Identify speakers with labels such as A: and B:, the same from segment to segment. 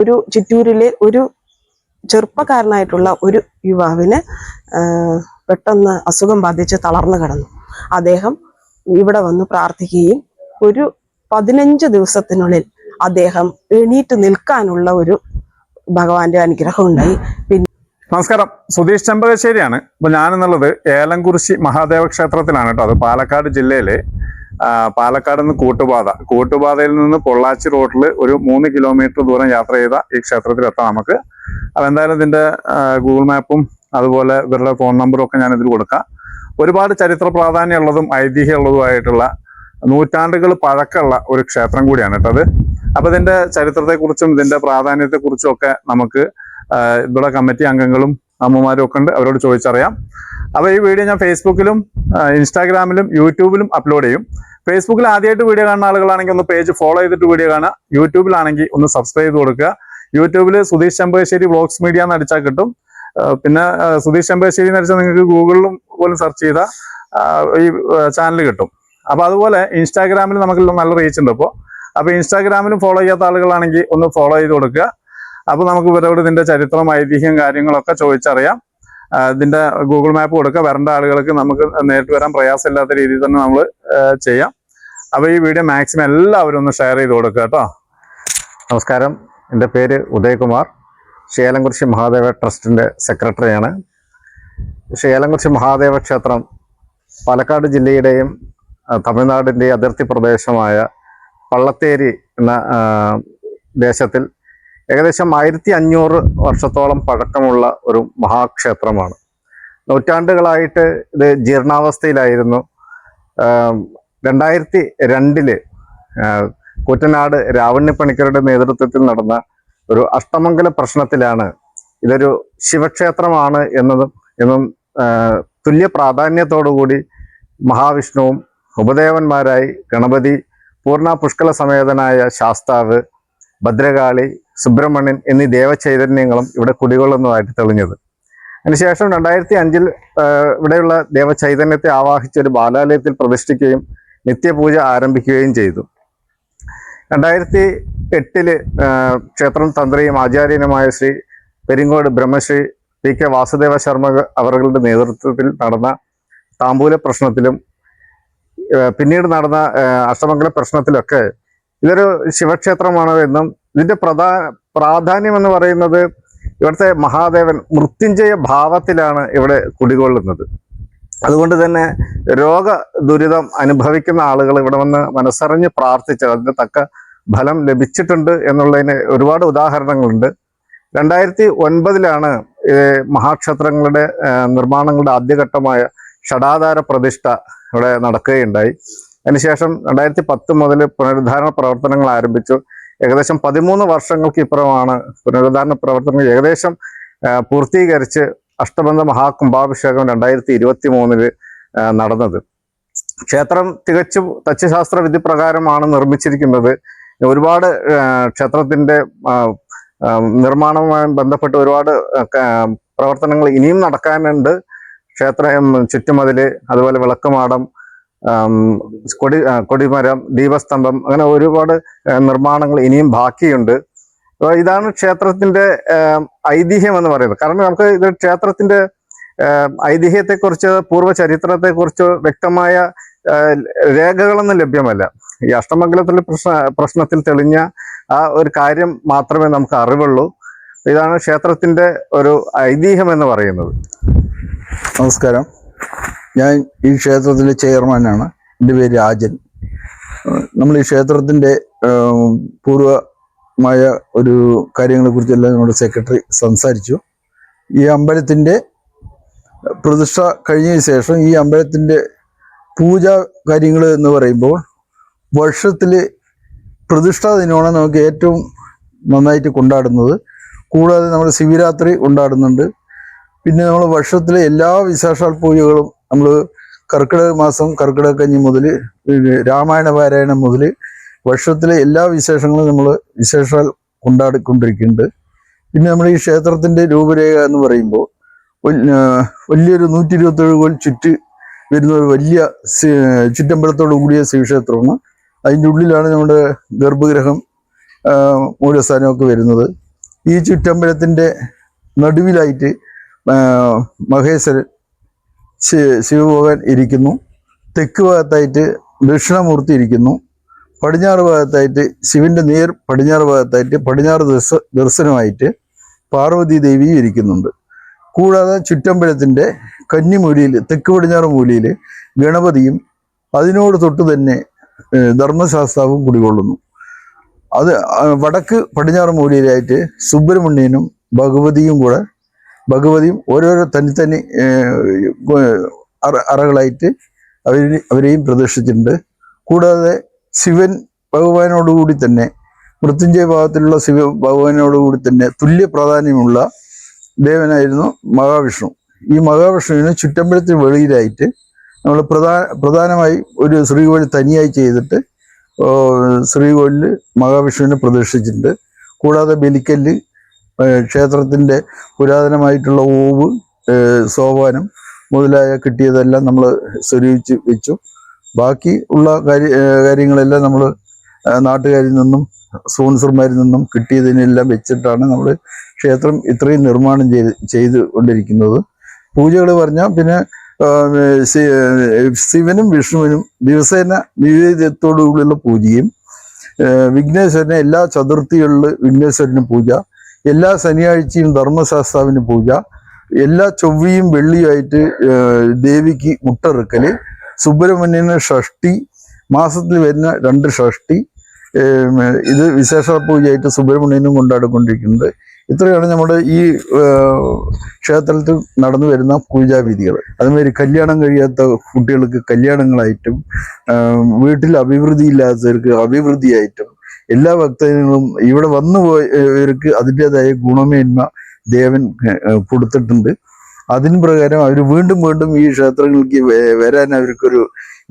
A: ഒരു ചിറ്റൂരിലെ ഒരു ചെറുപ്പക്കാരനായിട്ടുള്ള ഒരു യുവാവിന് പെട്ടെന്ന് അസുഖം ബാധിച്ച് തളർന്നു കിടന്നു. അദ്ദേഹം ഇവിടെ വന്ന് പ്രാർത്ഥിക്കുകയും ഒരു പതിനഞ്ച് ദിവസത്തിനുള്ളിൽ അദ്ദേഹം എണീറ്റ് നിൽക്കാനുള്ള ഒരു ഭഗവാന്റെ അനുഗ്രഹം ഉണ്ടായി. പിന്നെ
B: നമസ്കാരം. സുധീഷ് ചെമ്പകശ്ശേരിയാണ്. ഇപ്പൊ ഞാനെന്നുള്ളത് ഏലംകുറിശി മഹാദേവ ക്ഷേത്രത്തിലാണ് കേട്ടോ. അത് പാലക്കാട് ജില്ലയിലെ പാലക്കാട് നിന്ന് കൂട്ടുപാത. കൂട്ടുപാതയിൽ നിന്ന് പൊള്ളാച്ചി റോഡിൽ ഒരു മൂന്ന് കിലോമീറ്റർ ദൂരം യാത്ര ചെയ്ത ഈ ക്ഷേത്രത്തിൽ എത്താം നമുക്ക്. അപ്പൊ എന്തായാലും ഇതിന്റെ ആ, ഗൂഗിൾ മാപ്പും അതുപോലെ ഇവരുടെ ഫോൺ നമ്പറും ഒക്കെ ഞാൻ ഇതിൽ കൊടുക്കാം. ഒരുപാട് ചരിത്ര പ്രാധാന്യമുള്ളതും ഐതിഹ്യമുള്ളതുമായിട്ടുള്ള നൂറ്റാണ്ടുകൾ പഴക്കമുള്ള ഒരു ക്ഷേത്രം കൂടിയാണ് കേട്ടത് അത്. അപ്പൊ ഇതിന്റെ ചരിത്രത്തെക്കുറിച്ചും ഇതിന്റെ പ്രാധാന്യത്തെക്കുറിച്ചും ഒക്കെ നമുക്ക് ഇവിടെ കമ്മിറ്റി അംഗങ്ങളും അമ്മമാരും ഒക്കെ ഉണ്ട്. അവരോട് ചോദിച്ചറിയാം. അപ്പോൾ ഈ വീഡിയോ ഞാൻ ഫേസ്ബുക്കിലും ഇൻസ്റ്റാഗ്രാമിലും യൂട്യൂബിലും അപ്ലോഡ് ചെയ്യും. ഫേസ്ബുക്കിൽ ആദ്യമായിട്ട് വീഡിയോ കാണുന്ന ആളുകളാണെങ്കിൽ ഒന്ന് പേജ് ഫോളോ ചെയ്തിട്ട് വീഡിയോ കാണുക. യൂട്യൂബിലാണെങ്കിൽ ഒന്ന് സബ്സ്ക്രൈബ് ചെയ്ത് കൊടുക്കുക യൂട്യൂബിൽ സുധീഷ് ചെമ്പകശ്ശേരി വ്ളോഗ്സ് മീഡിയ എന്ന് അടിച്ചാൽ കിട്ടും. പിന്നെ സുധീഷ് ചെമ്പകശ്ശേരി എന്ന് അടിച്ചാൽ നിങ്ങൾക്ക് ഗൂഗിളിലും പോലും സെർച്ച് ചെയ്താൽ ഈ ചാനൽ കിട്ടും. അപ്പോൾ അതുപോലെ ഇൻസ്റ്റാഗ്രാമിൽ നമുക്ക് നല്ല റീച്ച് ഉണ്ട് അപ്പോൾ അപ്പോൾ ഇൻസ്റ്റാഗ്രാമിലും ഫോളോ ചെയ്യാത്ത ആളുകളാണെങ്കിൽ ഒന്ന് ഫോളോ ചെയ്ത് കൊടുക്കുക. അപ്പോൾ നമുക്ക് ഇവരോട് ഇതിന്റെ ചരിത്രം ഐതിഹ്യം കാര്യങ്ങളൊക്കെ ചോദിച്ചറിയാം. ഇതിന്റെ ഗൂഗിൾ മാപ്പ് കൊടുക്കുക. വരേണ്ട ആളുകൾക്ക് നമുക്ക് നേരിട്ട് വരാൻ പ്രയാസമില്ലാത്ത രീതിയിൽ തന്നെ നമ്മൾ ചെയ്യാം. അപ്പോൾ ഈ വീഡിയോ മാക്സിമം എല്ലാവരും ഒന്ന് ഷെയർ ചെയ്ത് കൊടുക്കുക കേട്ടോ. നമസ്കാരം. എന്റെ പേര് ഉദയകുമാർ. ശേലംകുറിശി മഹാദേവ ട്രസ്റ്റിന്റെ സെക്രട്ടറിയാണ്. ശേലംകുറിശി മഹാദേവ ക്ഷേത്രം പാലക്കാട് ജില്ലയുടെയും തമിഴ്നാടിന്റെ തമിഴ്നാടിന്റെയും അതിർത്തി പ്രദേശമായ പള്ളത്തേരി എന്ന ദേശത്തിൽ ഏകദേശം ആയിരത്തി അഞ്ഞൂറ് വർഷത്തോളം പഴക്കമുള്ള ഒരു മഹാക്ഷേത്രമാണ്. നൂറ്റാണ്ടുകളായിട്ട് ഇത് ജീർണാവസ്ഥയിലായിരുന്നു. രണ്ടായിരത്തി രണ്ടിൽ കൂറ്റനാട് രാവണ്യപ്പണിക്കരുടെ നേതൃത്വത്തിൽ നടന്ന ഒരു അഷ്ടമംഗല പ്രശ്നത്തിലാണ് ഇതൊരു ശിവക്ഷേത്രമാണ് എന്നതും എന്നും തുല്യ പ്രാധാന്യത്തോടുകൂടി മഹാവിഷ്ണുവും ഉപദേവന്മാരായി ഗണപതി പൂർണ പുഷ്കല സമേതനായ ശാസ്താവ് ഭദ്രകാളി സുബ്രഹ്മണ്യൻ എന്നീ ദേവചൈതന്യങ്ങളും ഇവിടെ കുടികൊള്ളുന്നതായിട്ട് തെളിഞ്ഞത്. അതിനുശേഷം രണ്ടായിരത്തി അഞ്ചിൽ ഇവിടെയുള്ള ദേവചൈതന്യത്തെ ആവാഹിച്ച് ഒരു ബാലാലയത്തിൽ പ്രതിഷ്ഠിക്കുകയും നിത്യപൂജ ആരംഭിക്കുകയും ചെയ്തു. രണ്ടായിരത്തി എട്ടിൽ ക്ഷേത്രം തന്ത്രിയും ആചാര്യനുമായ ശ്രീ പെരിങ്ങോട് ബ്രഹ്മശ്രീ പി കെ വാസുദേവ ശർമ്മ അവരുടെ നേതൃത്വത്തിൽ നടന്ന താമ്പൂല പ്രശ്നത്തിലും പിന്നീട് നടന്ന അഷ്ടമംഗല പ്രശ്നത്തിലൊക്കെ ഇതൊരു ശിവക്ഷേത്രമാണ് എന്നും ഇതിന്റെ പ്രധാ പ്രാധാന്യം എന്ന് പറയുന്നത് ഇവിടുത്തെ മഹാദേവൻ മൃത്യുഞ്ജയ ഭാവത്തിലാണ് ഇവിടെ കുടികൊള്ളുന്നത്. അതുകൊണ്ട് തന്നെ രോഗ ദുരിതം അനുഭവിക്കുന്ന ആളുകൾ ഇവിടെ വന്ന് മനസ്സറിഞ്ഞ് പ്രാർത്ഥിച്ച് അതിന് തക്ക ഫലം ലഭിച്ചിട്ടുണ്ട് എന്നുള്ളതിന് ഒരുപാട് ഉദാഹരണങ്ങളുണ്ട്. രണ്ടായിരത്തി ഒൻപതിലാണ് മഹാക്ഷേത്രങ്ങളുടെ നിർമ്മാണങ്ങളുടെ ആദ്യഘട്ടമായ ഷടാധാര പ്രതിഷ്ഠ ഇവിടെ നടക്കുകയുണ്ടായി. അതിനുശേഷം രണ്ടായിരത്തി പത്ത് മുതൽ പുനരുദ്ധാരണ പ്രവർത്തനങ്ങൾ ആരംഭിച്ചു. ഏകദേശം പതിമൂന്ന് വർഷങ്ങൾക്ക് ഇപ്പുറമാണ് പുനരുദ്ധാരണ പ്രവർത്തനങ്ങൾ ഏകദേശം പൂർത്തീകരിച്ച് അഷ്ടബന്ധ മഹാകുംഭാഭിഷേകം രണ്ടായിരത്തി ഇരുപത്തി മൂന്നിൽ നടന്നത്. ക്ഷേത്രം തികച്ചും തച്ചുശാസ്ത്ര വിധി പ്രകാരമാണ് നിർമ്മിച്ചിരിക്കുന്നത്. ഒരുപാട് ക്ഷേത്രത്തിന്റെ നിർമ്മാണവുമായി ബന്ധപ്പെട്ട് ഒരുപാട് പ്രവർത്തനങ്ങൾ ഇനിയും നടക്കാനുണ്ട്. ക്ഷേത്രം ചുറ്റുമതിൽ അതുപോലെ വിളക്കുമാടം കൊടി കൊടിമരം ദീപസ്തംഭം അങ്ങനെ ഒരുപാട് നിർമ്മാണങ്ങൾ ഇനിയും ബാക്കിയുണ്ട്. ഇതാണ് ക്ഷേത്രത്തിന്റെ ഐതിഹ്യം എന്ന് പറയുന്നത്. കാരണം നമുക്ക് ഇത് ക്ഷേത്രത്തിന്റെ ഐതിഹ്യത്തെ ഐതിഹ്യത്തെക്കുറിച്ച് പൂർവ ചരിത്രത്തെക്കുറിച്ച് വ്യക്തമായ രേഖകളൊന്നും ലഭ്യമല്ല. ഈ അഷ്ടമംഗലത്തിലെ പ്രശ്ന പ്രശ്നത്തിൽ തെളിഞ്ഞ ആ ഒരു കാര്യം മാത്രമേ നമുക്ക് അറിവുള്ളൂ. ഇതാണ് ക്ഷേത്രത്തിന്റെ ഒരു ഐതിഹ്യം എന്ന് പറയുന്നത്.
C: നമസ്കാരം. ഞാൻ ഈ ക്ഷേത്രത്തിലെ ചെയർമാനാണ്. എന്റെ പേര് രാജൻ. നമ്മൾ ഈ ക്ഷേത്രത്തിന്റെ ഏഹ് പൂർവമായ ഒരു കാര്യങ്ങളെ കാര്യങ്ങളെക്കുറിച്ചെല്ലാം നമ്മുടെ സെക്രട്ടറി സംസാരിച്ചു. ഈ അമ്പലത്തിന്റെ പ്രതിഷ്ഠ കഴിഞ്ഞതിന് ശേഷം ഈ അമ്പലത്തിന്റെ പൂജ കാര്യങ്ങൾ എന്ന് പറയുമ്പോൾ വർഷത്തിൽ പ്രതിഷ്ഠാ ദിനമാണ് നമുക്ക് ഏറ്റവും നന്നായിട്ട് കൊണ്ടാടുന്നത്. കൂടാതെ നമ്മൾ ശിവരാത്രി കൊണ്ടാടുന്നുണ്ട് പിന്നെ നമ്മൾ വർഷത്തിലെ എല്ലാ വിശേഷാൽ പൂജകളും നമ്മൾ കർക്കിടക മാസം കർക്കിടക കഞ്ഞി മുതൽ രാമായണ പാരായണം മുതൽ വർഷത്തിലെ എല്ലാ വിശേഷങ്ങളും നമ്മൾ വിശേഷാൽ കൊണ്ടാടിക്കൊണ്ടിരിക്കുന്നുണ്ട് പിന്നെ നമ്മുടെ ഈ ക്ഷേത്രത്തിന്റെ രൂപരേഖ എന്ന് പറയുമ്പോൾ വലിയൊരു നൂറ്റി ഇരുപത്തേഴ് കോൽ ചുറ്റ് വരുന്ന ഒരു വലിയ ചുറ്റമ്പലത്തോട് കൂടിയ ശിവക്ഷേത്രമാണ് അതിന്റെ ഉള്ളിലാണ് നമ്മുടെ ഗർഭഗ്രഹം മൂലസ്ഥാനമൊക്കെ വരുന്നത്. ഈ ചുറ്റമ്പലത്തിന്റെ നടുവിലായിട്ട് മഹേശ്വരൻ ശിവഭഗവാൻ ഇരിക്കുന്നു. തെക്ക് ഭാഗത്തായിട്ട് ദക്ഷിണമൂർത്തി ഇരിക്കുന്നു. പടിഞ്ഞാറ് ഭാഗത്തായിട്ട് ശിവന്റെ നേർ പടിഞ്ഞാറ് ഭാഗത്തായിട്ട് പടിഞ്ഞാറ് ദർശ ദർശനമായിട്ട് പാർവതി ദേവിയും ഇരിക്കുന്നുണ്ട്. കൂടാതെ ചുറ്റമ്പലത്തിന്റെ കന്നിമൂലിയിൽ തെക്ക് പടിഞ്ഞാറ് മൂലിയിൽ ഗണപതിയും അതിനോട് തൊട്ട് തന്നെ ധർമ്മശാസ്താവും കുടികൊള്ളുന്നു. അത് വടക്ക് പടിഞ്ഞാറ് മൂലയിലായിട്ട് സുബ്രഹ്മണ്യനും ഭഗവതിയും കൂടെ ഭഗവതിയും ഓരോരോ തനി തനി ഏഹ്, ഗോ- അറ- അറകളായിട്ട് അവർ അവരെയും പ്രദർശിച്ചിട്ടുണ്ട്. കൂടാതെ ശിവൻ ഭഗവാനോടുകൂടി തന്നെ മൃത്യുഞ്ജയ ഭാഗത്തിലുള്ള ശിവ ഭഗവാനോടുകൂടി തന്നെ തുല്യ പ്രാധാന്യമുള്ള ദേവനായിരുന്നു മഹാവിഷ്ണു. ഈ മഹാവിഷ്ണുവിന് ചുറ്റമ്പലത്തിന് വെളിയിലായിട്ട് നമ്മൾ പ്രധാന പ്രധാനമായി ഒരു ശ്രീകോവിൽ തനിയായി ചെയ്തിട്ട് ശ്രീകോവിലിൽ മഹാവിഷ്ണുവിനെ പ്രദർശിച്ചിട്ടുണ്ട് കൂടാതെ ബലിക്കല്ല് ക്ഷേത്രത്തിന്റെ പുരാതനമായിട്ടുള്ള ഓവ് സോപാനം മുതലായ കിട്ടിയതെല്ലാം നമ്മൾ സ്വരൂപിച്ച് വെച്ചു. ബാക്കി ഉള്ള കാര്യ കാര്യങ്ങളെല്ലാം നമ്മൾ നാട്ടുകാരിൽ നിന്നും സ്പോൺസർമാരിൽ നിന്നും കിട്ടിയതിനെല്ലാം വെച്ചിട്ടാണ് നമ്മൾ ക്ഷേത്രം ഇത്രയും നിർമ്മാണം ചെയ്ത് ചെയ്തുകൊണ്ടിരിക്കുന്നത്. പൂജകൾ പറഞ്ഞാൽ പിന്നെ ശിവനും വിഷ്ണുവിനും ദിവസേന നിവേദ്യത്തോടുകൂടിയുള്ള പൂജയും വിഘ്നേശ്വരനെ എല്ലാ ചതുർത്ഥികളിൽ വിഘ്നേശ്വരന് പൂജ എല്ലാ ശനിയാഴ്ചയും ധർമ്മശാസ്താവിന് പൂജ എല്ലാ ചൊവ്വയും വെള്ളിയുമായിട്ട് ദേവിക്ക് മുട്ടറുക്കൽ സുബ്രഹ്മണ്യന് ഷഷ്ടി മാസത്തിൽ വരുന്ന രണ്ട് ഷഷ്ടി ഇത് വിശേഷ പൂജയായിട്ട് സുബ്രഹ്മണ്യനും കൊണ്ടാടിക്കൊണ്ടിരിക്കുന്നത് ഇത്രയാണ് നമ്മുടെ ഈ ക്ഷേത്രത്തിൽ നടന്നു വരുന്ന പൂജാവിധികൾ അതുമാതിരി കല്യാണം കഴിയാത്ത കുട്ടികൾക്ക് കല്യാണങ്ങളായിട്ടും വീട്ടിൽ അഭിവൃദ്ധി ഇല്ലാത്തവർക്ക് അഭിവൃദ്ധിയായിട്ടും എല്ലാ ഭക്തജനങ്ങളും ഇവിടെ വന്നു പോയവർക്ക് അതിന്റെതായ ഗുണമേന്മ ദേവൻ കൊടുത്തിട്ടുണ്ട്. അതിന് പ്രകാരം അവർ വീണ്ടും വീണ്ടും ഈ ക്ഷേത്രങ്ങൾക്ക് വരാൻ അവർക്കൊരു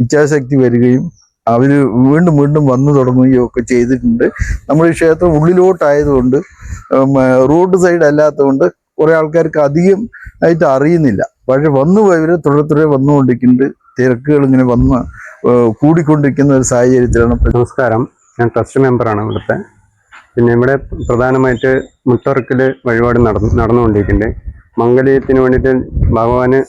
C: ഇച്ഛാശക്തി വരികയും അവർ വീണ്ടും വീണ്ടും വന്നു തുടങ്ങുകയും ഒക്കെ ചെയ്തിട്ടുണ്ട്. നമ്മൾ ഈ ക്ഷേത്രം ഉള്ളിലോട്ടായതുകൊണ്ട് റോഡ് സൈഡ് അല്ലാത്തതുകൊണ്ട് കുറേ ആൾക്കാർക്ക് അധികം ആയിട്ട് അറിയുന്നില്ല. പക്ഷെ വന്നു പോയവർ തുടരെ തുടരെ വന്നുകൊണ്ടിരിക്കുന്നുണ്ട്. തിരക്കുകൾ ഇങ്ങനെ വന്ന് കൂടിക്കൊണ്ടിരിക്കുന്ന ഒരു സാഹചര്യത്തിലാണ്
D: നമസ്കാരം. ഞാൻ ട്രസ്റ്റ് മെമ്പറാണ് ഇവിടുത്തെ. പിന്നെ ഇവിടെ പ്രധാനമായിട്ട് മുട്ടറക്കൽ വഴിപാട് നടന്നു നടന്നുകൊണ്ടിരിക്കുന്നുണ്ട്. മംഗലയത്തിന് വേണ്ടിയിട്ട് ഭഗവാന്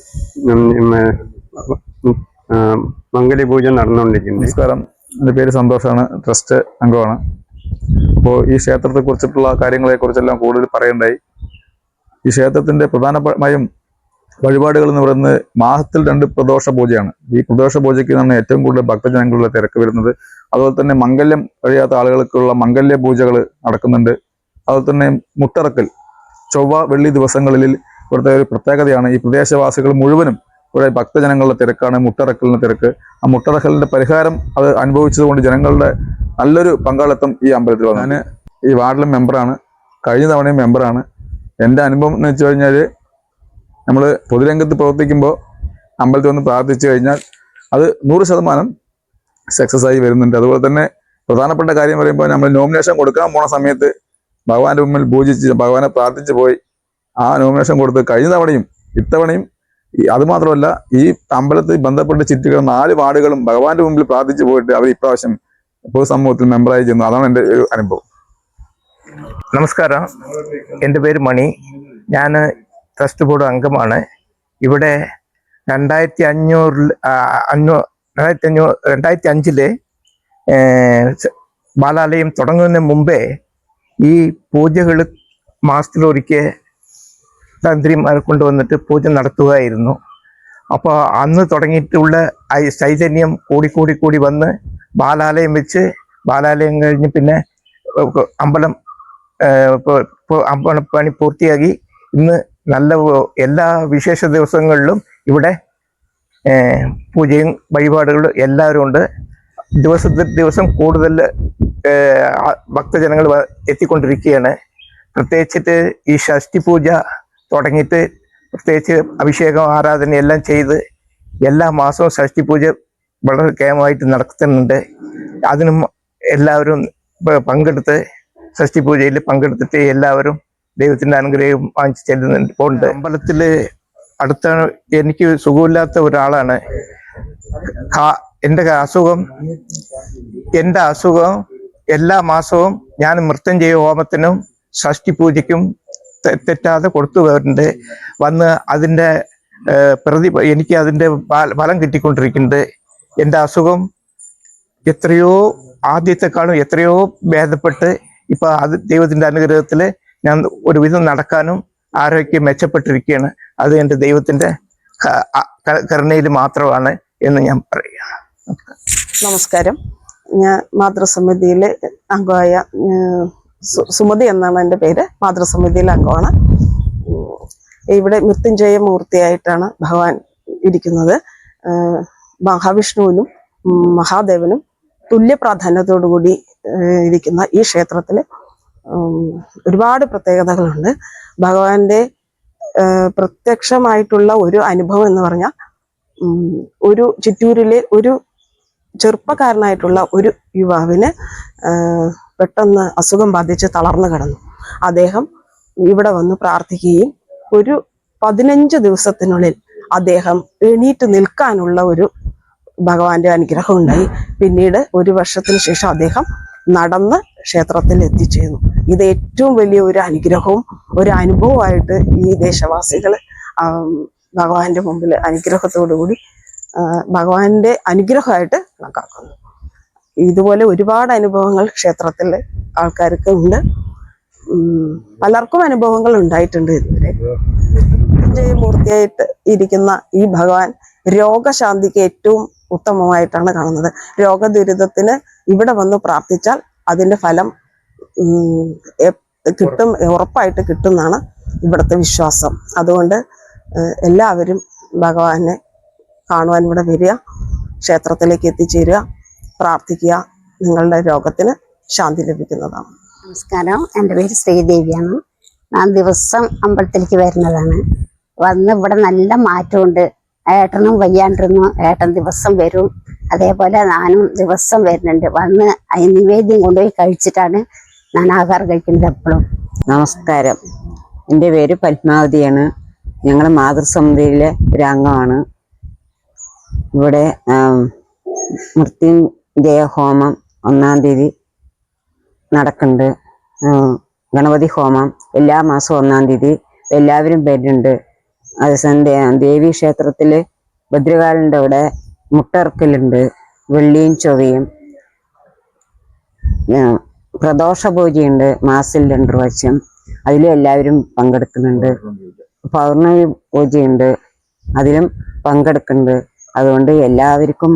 D: മംഗലി പൂജ നടന്നുകൊണ്ടിരിക്കുന്നു
E: നമസ്കാരം. എന്റെ പേര് സന്തോഷാണ്. ട്രസ്റ്റ് അംഗമാണ്. അപ്പോൾ ഈ ക്ഷേത്രത്തെ കുറിച്ചിട്ടുള്ള കാര്യങ്ങളെ കുറിച്ചെല്ലാം കൂടുതൽ പറയണ്ടായി ഈ ക്ഷേത്രത്തിന്റെ പ്രധാനമായും വഴിപാടുകൾ എന്ന് പറയുന്നത് മാസത്തിൽ രണ്ട് പ്രദോഷ പൂജയാണ്. ഈ പ്രദോഷ പൂജയ്ക്ക് നിന്നാണ് ഏറ്റവും കൂടുതൽ ഭക്തജനങ്ങളുടെ തിരക്ക് വരുന്നത്. അതുപോലെ തന്നെ മംഗല്യം കഴിയാത്ത ആളുകൾക്കുള്ള മംഗല്യ പൂജകൾ നടക്കുന്നുണ്ട്. അതുപോലെ തന്നെ മുട്ടറക്കൽ. ചൊവ്വ വെള്ളി ദിവസങ്ങളിൽ ഇവിടുത്തെ ഒരു പ്രത്യേകതയാണ് ഈ പ്രദേശവാസികൾ മുഴുവനും ഇവിടെ ഭക്തജനങ്ങളുടെ തിരക്കാണ് മുട്ടറക്കലിന്റെ തിരക്ക്. ആ മുട്ടറക്കലിന്റെ പരിഹാരം അത് അനുഭവിച്ചതുകൊണ്ട് ജനങ്ങളുടെ നല്ലൊരു പങ്കാളിത്തം ഈ അമ്പലത്തിൽ വന്നു. ഞാൻ ഈ വാർഡിലെ മെമ്പറാണ് കഴിഞ്ഞ തവണയും മെമ്പറാണ്. എന്റെ അനുഭവം എന്ന് വെച്ച് കഴിഞ്ഞാൽ നമ്മൾ പൊതുരംഗത്ത് പ്രവർത്തിക്കുമ്പോൾ അമ്പലത്തിൽ വന്ന് പ്രാർത്ഥിച്ചു കഴിഞ്ഞാൽ അത് നൂറ് ശതമാനം സക്സസ് ആയി വരുന്നുണ്ട്. അതുപോലെ തന്നെ പ്രധാനപ്പെട്ട കാര്യം പറയുമ്പോൾ നമ്മൾ നോമിനേഷൻ കൊടുക്കാൻ പോണ സമയത്ത് ഭഗവാന്റെ മുമ്പിൽ പൂജിച്ച് ഭഗവാനെ പ്രാർത്ഥിച്ചു പോയി ആ നോമിനേഷൻ കൊടുത്ത് കഴിഞ്ഞ തവണയും ഇത്തവണയും ഈ അത് ഈ അമ്പലത്തിൽ ബന്ധപ്പെട്ട് ചുറ്റുകൾ നാല് വാർഡുകളും ഭഗവാന്റെ മുമ്പിൽ പ്രാർത്ഥിച്ചു പോയിട്ട് അവർ ഇപ്രാവശ്യം പൊതുസമൂഹത്തിൽ മെമ്പറായി ചെന്നു. അതാണ് എന്റെ ഒരു അനുഭവം.
F: നമസ്കാരം. എന്റെ പേര് മണി. ഞാൻ ട്രസ്റ്റ് ബോർഡ് അംഗമാണ്. ഇവിടെ രണ്ടായിരത്തി അഞ്ഞൂറിൽ അഞ്ഞൂ രണ്ടായിരത്തി അഞ്ഞൂറ് രണ്ടായിരത്തി അഞ്ചിൽ ബാലാലയം തുടങ്ങുന്നതിന് മുമ്പേ ഈ പൂജകൾ മാസത്തിലൊരിക്കൽ തന്ത്രിമാർ കൊണ്ടുവന്നിട്ട് പൂജ നടത്തുകയായിരുന്നു. അപ്പോൾ അന്ന് തുടങ്ങിയിട്ടുള്ള ചൈതന്യം കൂടിക്കൂടി കൂടി വന്ന് ബാലാലയം വെച്ച് ബാലാലയം കഴിഞ്ഞ് പിന്നെ അമ്പലം അമ്പലപ്പണി പൂർത്തിയാക്കി. ഇന്ന് നല്ല എല്ലാ വിശേഷ ദിവസങ്ങളിലും ഇവിടെ പൂജയും വഴിപാടുകളും എല്ലാവരും ഉണ്ട്. ദിവസത്തിൽ ദിവസം കൂടുതൽ ഭക്തജനങ്ങൾ എത്തിക്കൊണ്ടിരിക്കുകയാണ്. പ്രത്യേകിച്ചിട്ട് ഈ ഷഷ്ടി പൂജ തുടങ്ങിയിട്ട് പ്രത്യേകിച്ച് അഭിഷേകം ആരാധന എല്ലാം ചെയ്ത് എല്ലാ മാസവും ഷഷ്ടി പൂജ വളരെ കേമമായിട്ട് നടത്തുന്നുണ്ട് അതിനും എല്ലാവരും പങ്കെടുത്ത് ഷഷ്ടി പൂജയിൽ പങ്കെടുത്തിട്ട് എല്ലാവരും ദൈവത്തിന്റെ അനുഗ്രഹം വാങ്ങിച്ച് ചെല്ലുന്നുണ്ട് പോകുന്നുണ്ട് അമ്പലത്തിൽ അടുത്ത എനിക്ക് സുഖമില്ലാത്ത ഒരാളാണ്. എന്റെ അസുഖം എന്റെ അസുഖം എല്ലാ മാസവും ഞാൻ മൃത്യുഞ്ജയ ഹോമത്തിനും ഷഷ്ടി പൂജയ്ക്കും തെറ്റാതെ കൊടുത്തു വരുന്നുണ്ട് വന്ന് അതിന്റെ പ്രതി എനിക്ക് അതിന്റെ ഫലം കിട്ടിക്കൊണ്ടിരിക്കുന്നുണ്ട്. എന്റെ അസുഖം എത്രയോ ആദ്യത്തെക്കാളും എത്രയോ ഭേദപ്പെട്ട് ഇപ്പൊ അത് ദൈവത്തിന്റെ അനുഗ്രഹത്തിൽ ഞാൻ ഒരുവിധം നടക്കാനും ആരോഗ്യം മെച്ചപ്പെട്ടിരിക്കുകയാണ്. അത് എന്റെ ദൈവത്തിന്റെ കരുണയിൽ മാത്രമാണ് എന്ന് ഞാൻ പറയുക.
A: നമസ്കാരം. ഞാൻ മാതൃസമിതിയിലെ അംഗമായ സുമതി എന്നാണ് എന്റെ പേര്. മാതൃസമിതിയിലെ അംഗമാണ്. ഇവിടെ മൃത്യുഞ്ജയ മൂർത്തിയായിട്ടാണ് ഭഗവാൻ ഇരിക്കുന്നത്. മഹാവിഷ്ണുവിനും മഹാദേവനും തുല്യ പ്രാധാന്യത്തോടുകൂടി ഇരിക്കുന്ന ഈ ക്ഷേത്രത്തിൽ ഒരുപാട് പ്രത്യേകതകളുണ്ട്. ഭഗവാന്റെ പ്രത്യക്ഷമായിട്ടുള്ള ഒരു അനുഭവം എന്ന് പറഞ്ഞാൽ ഒരു ചിറ്റൂരിലെ ഒരു ചെറുപ്പക്കാരനായിട്ടുള്ള ഒരു യുവാവിന് പെട്ടെന്ന് അസുഖം ബാധിച്ച് തളർന്നു കിടന്നു. അദ്ദേഹം ഇവിടെ വന്ന് പ്രാർത്ഥിക്കുകയും ഒരു പതിനഞ്ച് ദിവസത്തിനുള്ളിൽ അദ്ദേഹം എണീറ്റ് നിൽക്കാനുള്ള ഒരു ഭഗവാന്റെ അനുഗ്രഹം ഉണ്ടായി. പിന്നീട് ഒരു വർഷത്തിന് ശേഷം അദ്ദേഹം നടന്ന് ക്ഷേത്രത്തിൽ എത്തിച്ചേർന്നു. ഇത് ഏറ്റവും വലിയ ഒരു അനുഗ്രഹവും ഒരു അനുഭവമായിട്ട് ഈ ദേശവാസികൾ ഭഗവാന്റെ മുമ്പിൽ അനുഗ്രഹത്തോടു കൂടി ഭഗവാന്റെ അനുഗ്രഹമായിട്ട് കണക്കാക്കുന്നു. ഇതുപോലെ ഒരുപാട് അനുഭവങ്ങൾ ക്ഷേത്രത്തിൽ ആൾക്കാർക്ക് ഉണ്ട്. പലർക്കും അനുഭവങ്ങൾ ഉണ്ടായിട്ടുണ്ട് ഇതുവരെ. മൂർത്തിയായിട്ട് ഇരിക്കുന്ന ഈ ഭഗവാൻ രോഗശാന്തിക്ക് ഏറ്റവും ഉത്തമമായിട്ടാണ് കാണുന്നത്. രോഗദുരിതത്തിന് ഇവിടെ വന്ന് പ്രാർത്ഥിച്ചാൽ അതിന്റെ ഫലം കിട്ടും ഉറപ്പായിട്ട് കിട്ടുമെന്നാണ് ഇവിടുത്തെ വിശ്വാസം. അതുകൊണ്ട് എല്ലാവരും ഭഗവാനെ കാണുവാൻ ഇവിടെ വരിക ക്ഷേത്രത്തിലേക്ക് എത്തിച്ചേരുക പ്രാർത്ഥിക്കുക നിങ്ങളുടെ രോഗത്തിന് ശാന്തി ലഭിക്കുന്നതാണ്.
G: നമസ്കാരം. എന്റെ പേര് ശ്രീദേവിയാണ്. ഞാൻ ദിവസം അമ്പലത്തിലേക്ക് വരുന്നതാണ്. വന്ന് ഇവിടെ നല്ല മാറ്റമുണ്ട്. ഏട്ടനും വയ്യാണ്ടിരുന്നു. ഏട്ടൻ ദിവസം വരും. അതേപോലെ ഞാനും ദിവസം വരുന്നുണ്ട്. വന്ന് അതിന് നിവേദ്യം കൊണ്ടുപോയി കഴിച്ചിട്ടാണ് ഞാൻ ആഹാരം കഴിക്കുന്നത് എപ്പോഴും.
H: നമസ്കാരം. എന്റെ പേര് പത്മാവതിയാണ്. ഞങ്ങൾ മാതൃസമിതിയിലെ ഒരു അംഗമാണ് ഇവിടെ മൃത്യുഞ്ജയ ഹോമം ഒന്നാം തീയതി നടക്കുന്നുണ്ട്. ഗണപതി ഹോമം എല്ലാ മാസവും ഒന്നാം തീയതി. എല്ലാവരും വരുന്നുണ്ട് അത് ദേവി ക്ഷേത്രത്തിൽ ഭദ്രകാലിന്റെ അവിടെ മുട്ടർക്കലുണ്ട് വെള്ളിയും ചൊവ്വയും. പ്രദോഷ പൂജയുണ്ട് മാസിൽ രണ്ട് പ്രാവശ്യം. അതിലും എല്ലാവരും പങ്കെടുക്കുന്നുണ്ട്. പൗർണമി പൂജയുണ്ട്. അതിലും പങ്കെടുക്കുന്നുണ്ട്. അതുകൊണ്ട് എല്ലാവർക്കും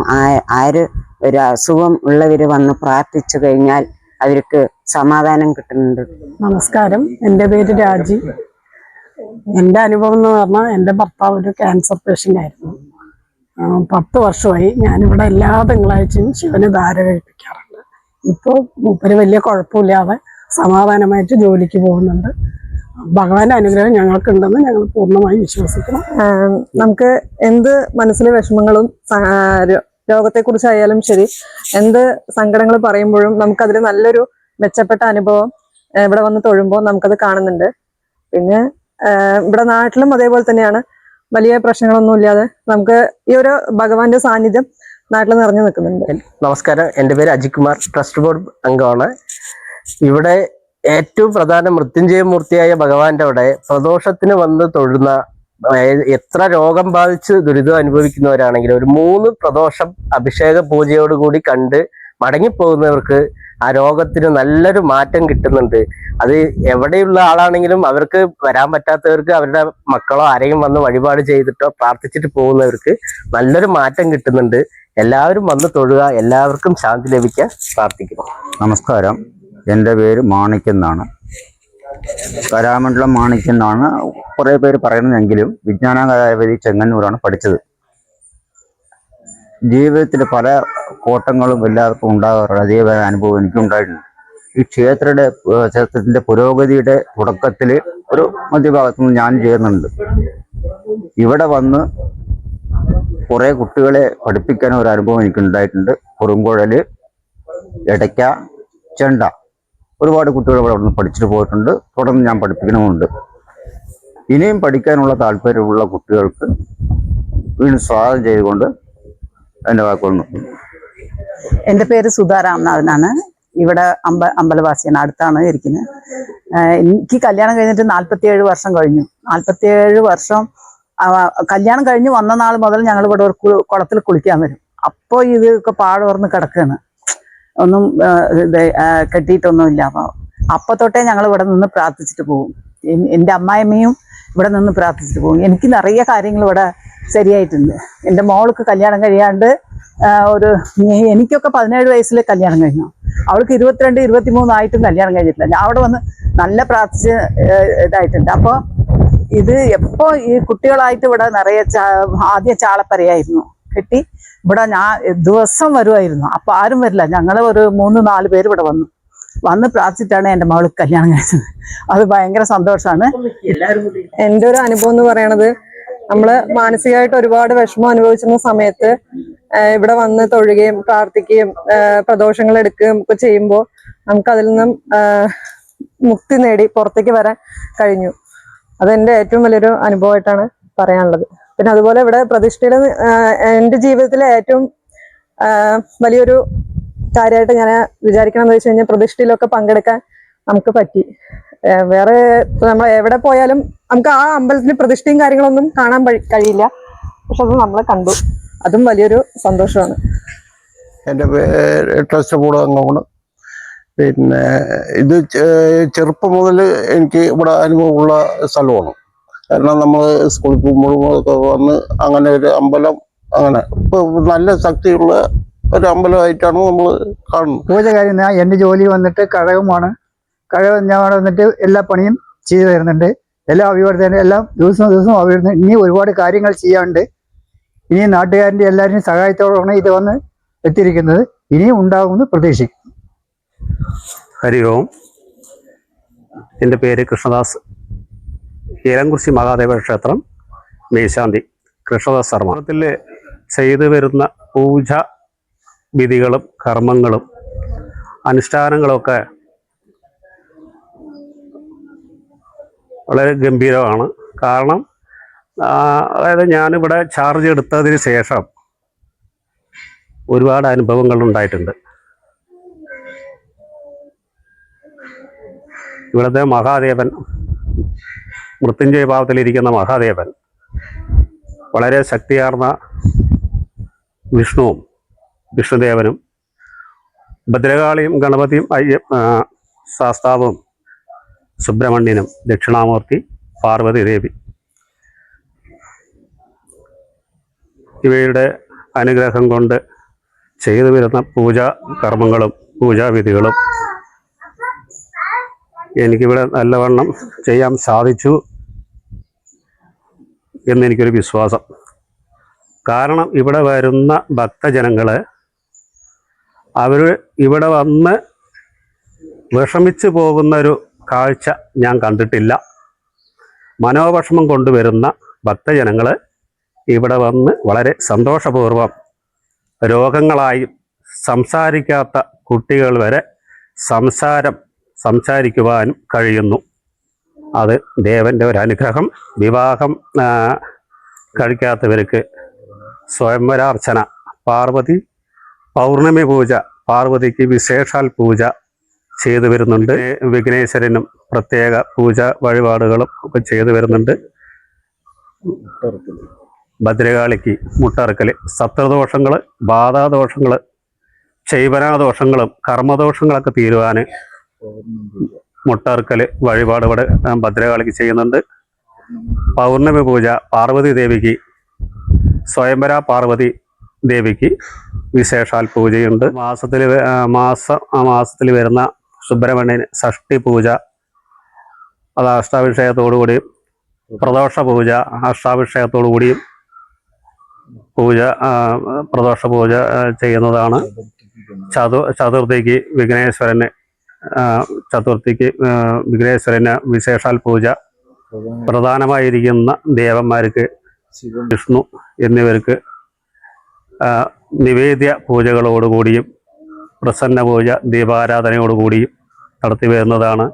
H: ആര് ഒരു അസുഖം ഉള്ളവർ വന്ന് പ്രാർത്ഥിച്ചു കഴിഞ്ഞാൽ അവർക്ക് സമാധാനം കിട്ടുന്നുണ്ട്.
I: നമസ്കാരം. എന്റെ പേര് രാജി. എന്റെ അനുഭവം എന്ന് പറഞ്ഞാൽ എന്റെ ഭർത്താവ് ഒരു ക്യാൻസർ പേഷ്യന്റ് ആയിരുന്നു. പത്ത് വർഷമായി ഞാനിവിടെ എല്ലാ തിങ്കളാഴ്ചയും ശിവന് ധാര കഴിപ്പിക്കാറുണ്ട്. ഇപ്പോൾ മൂപ്പര് വലിയ കുഴപ്പമില്ലാതെ സമാധാനമായിട്ട് ജോലിക്ക് പോകുന്നുണ്ട്. ഭഗവാന്റെ അനുഗ്രഹം ഞങ്ങൾക്കുണ്ടെന്ന് ഞങ്ങൾ പൂർണമായി വിശ്വസിക്കുന്നു.
J: നമുക്ക് എന്ത് മനസ്സിലെ വിഷമങ്ങളും രോഗത്തെ കുറിച്ചായാലും ശരി എന്ത് സങ്കടങ്ങൾ പറയുമ്പോഴും നമുക്കതിൽ നല്ലൊരു മെച്ചപ്പെട്ട അനുഭവം ഇവിടെ വന്ന് തൊഴുമ്പോൾ നമുക്കത് കാണുന്നുണ്ട്. പിന്നെ ഇവിടെ നാട്ടിലും അതേപോലെ തന്നെയാണ്. വലിയ പ്രശ്നങ്ങളൊന്നും ഇല്ലാതെ നമുക്ക് ഈ ഒരു ഭഗവാന്റെ സാന്നിധ്യം നാട്ടിൽ നിറഞ്ഞു നിൽക്കുന്നുണ്ട്.
K: നമസ്കാരം. എന്റെ പേര് അജിത് കുമാർ ട്രസ്റ്റ് ബോർഡ് അംഗമാണ്. ഇവിടെ ഏറ്റവും പ്രധാന മൃത്യുഞ്ജയ മൂർത്തിയായ ഭഗവാന്റെ അവിടെ പ്രദോഷത്തിന് വന്ന് തൊഴുന്ന എത്ര രോഗം ബാധിച്ച് ദുരിതം അനുഭവിക്കുന്നവരാണെങ്കിലും ഒരു മൂന്ന് പ്രദോഷം അഭിഷേക പൂജയോടുകൂടി കണ്ട് മടങ്ങിപ്പോകുന്നവർക്ക് ആ രോഗത്തിന് നല്ലൊരു മാറ്റം കിട്ടുന്നുണ്ട്. അത് എവിടെയുള്ള ആളാണെങ്കിലും അവർക്ക് വരാൻ പറ്റാത്തവർക്ക് അവരുടെ മക്കളോ ആരെയും വന്ന് വഴിപാട് ചെയ്തിട്ടോ പ്രാർത്ഥിച്ചിട്ട് പോകുന്നവർക്ക് നല്ലൊരു മാറ്റം കിട്ടുന്നുണ്ട്. എല്ലാവരും വന്ന് തൊഴുക എല്ലാവർക്കും ശാന്തി ലഭിക്കാൻ പ്രാർത്ഥിക്കുന്നു.
L: നമസ്കാരം. എന്റെ പേര് മാണിക്കെന്നാണ് എന്നാണ്. മാണിക്കെന്നാണ് കുറേ പേര് പറയുന്നതെങ്കിലും വിജ്ഞാന കലാപതി ചെങ്ങന്നൂരാണ് പഠിച്ചത്. ജീവിതത്തിൽ പല കോട്ടങ്ങളും എല്ലാവർക്കും ഉണ്ടാകാറുണ്ട് അതേ അനുഭവം എനിക്കുണ്ടായിട്ടുണ്ട്. ഈ ക്ഷേത്രയുടെ ക്ഷേത്രത്തിന്റെ പുരോഗതിയുടെ തുടക്കത്തിൽ ഒരു മധ്യഭാഗത്ത് ഞാൻ ചേർന്നുണ്ട് ഇവിടെ വന്ന് കുറേ കുട്ടികളെ പഠിപ്പിക്കാൻ ഒരു അനുഭവം എനിക്കുണ്ടായിട്ടുണ്ട്. കുറുങ്കുഴൽ ഇടയ്ക്ക ചെണ്ട. ഒരുപാട് കുട്ടികൾ ഇവിടെ നിന്ന് പഠിച്ചിട്ട് പോയിട്ടുണ്ട്. തുടർന്ന് ഞാൻ പഠിപ്പിക്കണമുണ്ട്. ഇനിയും പഠിക്കാനുള്ള താല്പര്യമുള്ള കുട്ടികൾക്ക് വീണ്ടും സ്വാഗതം ചെയ്തുകൊണ്ട് എന്റെ വാക്കുകൾ നിർത്തുന്നു.
M: എന്റെ പേര് സുധാ രാംനാഥനാണ്. ഇവിടെ അമ്പ അമ്പലവാസിയാണ്. അടുത്താണ് ഇരിക്കുന്നത്. എനിക്ക് കല്യാണം കഴിഞ്ഞിട്ട് നാല്പത്തിയേഴ് വർഷം കഴിഞ്ഞു. നാല്പത്തിയേഴ് വർഷം കല്യാണം കഴിഞ്ഞ് വന്ന നാൾ മുതൽ ഞങ്ങൾ ഇവിടെ ഒരു കുളത്തിൽ കുളിക്കാൻ വരും. അപ്പോൾ ഇതൊക്കെ പാടുറന്ന് കിടക്കുകയാണ്. ഒന്നും കെട്ടിയിട്ടൊന്നുമില്ല. അപ്പോൾ അപ്പൊ തൊട്ടേ ഞങ്ങൾ ഇവിടെ നിന്ന് പ്രാർത്ഥിച്ചിട്ട് പോകും. എൻ- എന്റെ അമ്മായിമ്മയും ഇവിടെ നിന്ന് പ്രാർത്ഥിച്ചിട്ട് പോകും. എനിക്ക് നിറയെ കാര്യങ്ങൾ ഇവിടെ ശരിയായിട്ടുണ്ട്. എന്റെ മോൾക്ക് കല്യാണം കഴിയാണ്ട് ഒരു എനിക്കൊക്കെ പതിനേഴ് വയസ്സിൽ കല്യാണം കഴിഞ്ഞു. അവൾക്ക് ഇരുപത്തിരണ്ട് ഇരുപത്തിമൂന്നായിട്ടും കല്യാണം കഴിഞ്ഞിട്ടില്ല. ഞാൻ അവിടെ വന്ന് നല്ല പ്രാർത്ഥിച്ച് ഇതായിട്ടുണ്ട്. അപ്പോൾ ഇത് എപ്പോ ഈ കുട്ടികളായിട്ട് ഇവിടെ നിറയെ ആദ്യം ചാളപ്പരയായിരുന്നു. കെട്ടി ഇവിടെ ഞാൻ ദിവസം വരുമായിരുന്നു അപ്പൊ ആരും വരില്ല. ഞങ്ങൾ ഒരു മൂന്ന് നാല് പേര് ഇവിടെ വന്നു. വന്ന് പ്രാർത്ഥിച്ചിട്ടാണ് എന്റെ മകൾ കല്യാണം കഴിച്ചത്. അത് ഭയങ്കര സന്തോഷമാണ്.
J: എന്റെ ഒരു അനുഭവം എന്ന് പറയണത് നമ്മൾ മാനസികമായിട്ട് ഒരുപാട് വിഷമം അനുഭവിച്ചിരുന്ന സമയത്ത് ഇവിടെ വന്ന് തൊഴുകയും പ്രാർത്ഥിക്കുകയും പ്രദോഷങ്ങൾ എടുക്കുകയും ഒക്കെ ചെയ്യുമ്പോൾ നമുക്ക് അതിൽ നിന്നും മുക്തി നേടി പുറത്തേക്ക് വരാൻ കഴിഞ്ഞു. അതെന്റെ ഏറ്റവും വലിയൊരു അനുഭവമായിട്ടാണ് പറയാനുള്ളത്. പിന്നെ അതുപോലെ ഇവിടെ പ്രതിഷ്ഠയുടെ എന്റെ ജീവിതത്തിലെ ഏറ്റവും വലിയൊരു കാര്യമായിട്ട് ഞാൻ വിചാരിക്കണം വെച്ച് കഴിഞ്ഞാൽ പ്രതിഷ്ഠയിലൊക്കെ പങ്കെടുക്കാൻ നമുക്ക് പറ്റി. വേറെ നമ്മൾ എവിടെ പോയാലും നമുക്ക് ആ അമ്പലത്തിന് പ്രതിഷ്ഠയും കാര്യങ്ങളൊന്നും കാണാൻ കഴിയില്ല. പക്ഷെ അത് നമ്മൾ കണ്ടു. അതും വലിയൊരു സന്തോഷമാണ്.
N: എന്റെ പേര് ട്രസ്റ്റ് ബോർഡ് അംഗമാണ് പിന്നെ ഇത് ചെറുപ്പം മുതൽ എനിക്ക് ഇവിടെ അനുഭവമുള്ള സ്ഥലമാണ്. കാരണം നമ്മൾ സ്കൂളിൽ പോകുമ്പോഴും ഒക്കെ വന്ന് അങ്ങനെ ഒരു അമ്പലം അങ്ങനെ ഇപ്പൊ നല്ല ശക്തിയുള്ള ഒരു അമ്പലമായിട്ടാണ് നമ്മൾ കാണുന്നത്.
O: പൂജ കാര്യം ഞാൻ എന്റെ ജോലി വന്നിട്ട് കഴകമാണ്. കഴകം ഞാൻ വന്നിട്ട് എല്ലാ പണിയും ചെയ്തു തരുന്നുണ്ട്. എല്ലാ അഭിവർദ്ധന എല്ലാം ദിവസവും ദിവസവും അഭിവർദ്ധന ഇനി ഒരുപാട് കാര്യങ്ങൾ ചെയ്യാണ്ട് ഇനി നാട്ടുകാരന്റെ എല്ലാവരുടെയും സഹായത്തോടെയാണ് ഇത് വന്ന് എത്തിയിരിക്കുന്നത്. ഇനിയും ഉണ്ടാകുമെന്ന് പ്രതീക്ഷിക്കും
P: ഹരി ഓം എന്റെ പേര് കൃഷ്ണദാസ്. ഏലംകുറിശി മഹാദേവ ക്ഷേത്രം മേശാന്തി കൃഷ്ണദാസ് ശർമ്മത്തിൽ ചെയ്തു വരുന്ന പൂജ വിധികളും കർമ്മങ്ങളും അനുഷ്ഠാനങ്ങളൊക്കെ വളരെ ഗംഭീരമാണ്. കാരണം അതായത് ഞാനിവിടെ ചാർജ് എടുത്തതിന് ശേഷം ഒരുപാട് അനുഭവങ്ങൾ ഉണ്ടായിട്ടുണ്ട്. ഇവിടുത്തെ മഹാദേവൻ മൃത്യുഞ്ജയ ഭാവത്തിലിരിക്കുന്ന മഹാദേവൻ വളരെ ശക്തിയാർന്ന വിഷ്ണുവും വിഷ്ണുദേവനും ഭദ്രകാളിയും ഗണപതിയും അയ്യ സാസ്താവും സുബ്രഹ്മണ്യനും ദക്ഷിണാമൂർത്തി പാർവതി ദേവി. ഇവയുടെ അനുഗ്രഹം കൊണ്ട് ചെയ്തു വരുന്ന പൂജാ കർമ്മങ്ങളും പൂജാവിധികളും എനിക്കിവിടെ നല്ലവണ്ണം ചെയ്യാൻ സാധിച്ചു എന്നെനിക്കൊരു വിശ്വാസം. കാരണം ഇവിടെ വരുന്ന ഭക്തജനങ്ങൾ അവർ ഇവിടെ വന്ന് വിഷമിച്ചു പോകുന്നൊരു കാഴ്ച ഞാൻ കണ്ടിട്ടില്ല. മനോവിഷമം കൊണ്ടുവരുന്ന ഭക്തജനങ്ങൾ ഇവിടെ വന്ന് വളരെ സന്തോഷപൂർവം രോഗങ്ങളായി സംസാരിക്കാത്ത കുട്ടികൾ വരെ സംസാരം സംസാരിക്കുവാനും കഴിയുന്നു. അത് ദേവന്റെ ഒരു അനുഗ്രഹം വിവാഹം കഴിക്കാത്തവർക്ക് സ്വയംവരാർച്ചന പാർവതി പൗർണമി പൂജ പാർവതിക്ക് വിശേഷാൽ പൂജ ചെയ്തു വരുന്നുണ്ട്. വിഘ്നേശ്വരനും പ്രത്യേക പൂജ വഴിപാടുകളും ഒക്കെ ചെയ്തു വരുന്നുണ്ട്. ഭദ്രകാളിക്ക് മുട്ടറക്കൽ സത്രദോഷങ്ങൾ ബാധാദോഷങ്ങൾ ചൈവനാദോഷങ്ങളും കർമ്മദോഷങ്ങളൊക്കെ തീരുവാൻ മുട്ടർക്കൽ വഴിപാട് ഇവിടെ ഭദ്രകാളിക്ക് ചെയ്യുന്നുണ്ട്. പൗർണമി പൂജ പാർവതി ദേവിക്ക് സ്വയംവര പാർവതി ദേവിക്ക് വിശേഷാൽ പൂജയുണ്ട്. മാസത്തിൽ മാസം ആ മാസത്തിൽ വരുന്ന സുബ്രഹ്മണ്യന് ഷഷ്ടി പൂജ അത് അഷ്ടാഭിഷേകത്തോടു കൂടിയും പ്രദോഷ പൂജ അഷ്ടാഭിഷേകത്തോടു കൂടിയും പൂജ പ്രദോഷ പൂജ ചെയ്യുന്നതാണ്. ചതു ചതുർത്ഥിക്ക് വിഘ്നേശ്വരന് ചതുർത്ഥിക്ക് വിഘ്നേശ്വരന് വിശേഷാൽ പൂജ. പ്രധാനമായിരിക്കുന്ന ദേവന്മാർക്ക് വിഷ്ണു എന്നിവർക്ക് നിവേദ്യ പൂജകളോടുകൂടിയും പ്രസന്ന പൂജ ദീപാരാധനയോടുകൂടിയും നടത്തി വരുന്നതാണ്